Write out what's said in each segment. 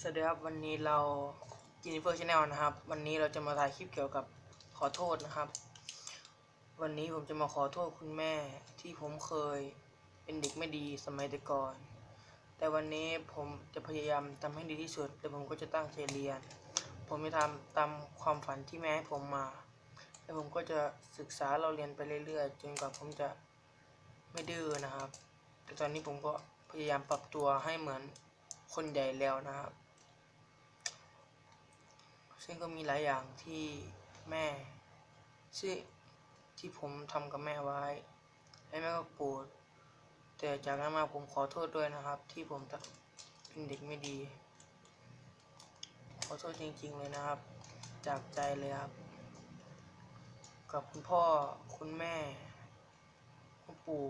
สวัสดีครับวันนี้เรากินเฟอร์ชแนลนะครับ วันนี้เราจะมาถ่ายคลิปเกี่ยวกับขอโทษนะครับ วันนี้ผมจะมาขอโทษคุณแม่ที่ผมเคยเป็นเด็กไม่ดีสมัยแต่ก่อน แต่วันนี้ผมจะพยายามทำให้ดีที่สุดและผมก็จะตั้งใจเรียน ผมจะทำตามความฝันที่แม่ให้ผมมา และผมก็จะศึกษาเราเรียนไปเรื่อยๆ จนกว่าผมจะไม่ดื้อนะครับ แต่ตอนนี้ผมก็พยายามปรับตัวให้เหมือนคนใหญ่แล้วนะครับ ซึ่งก็มีหลายอย่างที่แม่ซึ่งที่ผมทำกับแม่ไว้ และแม่ก็โกรธแต่จากนั้นมาผมขอโทษด้วยนะครับ ที่ผมเป็นเด็กไม่ดี ขอโทษจริงๆเลยนะครับ จากใจเลยครับ กับคุณพ่อคุณแม่คุณปู่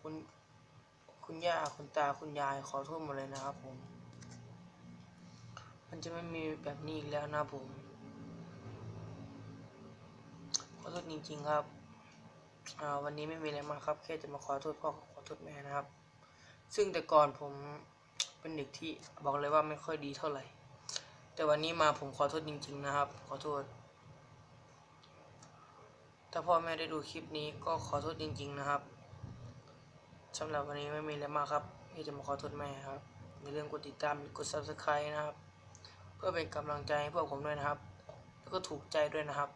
คุณคุณย่าคุณตาคุณยายขอโทษหมดเลยนะครับผม มันจะไม่มีแบบนี้อีกแล้วนะผมขอโทษจริงๆครับวันนี้ไม่มีอะไรมาครับแค่จะมาขอโทษพ่อขอโทษแม่นะครับ ซึ่งแต่ก่อนผมเป็นเด็กที่บอกเลยว่าไม่ค่อยดีเท่าไหร่ แต่วันนี้มาผมขอโทษจริง ๆ นะครับ ขอโทษ ถ้าพ่อแม่ได้ดูคลิปนี้ก็ขอโทษจริง ๆ นะครับสำหรับวันนี้ไม่มีอะไรมากครับที่จะมาขอโทษแม่ครับอย่าลืมกดติดตามกด subscribe นะครับ เพื่อเป็นกำลังใจให้พวกผมด้วยนะครับ แล้วก็ถูกใจด้วยนะครับ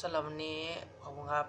สำหรับวันนี้ขอบคุณครับ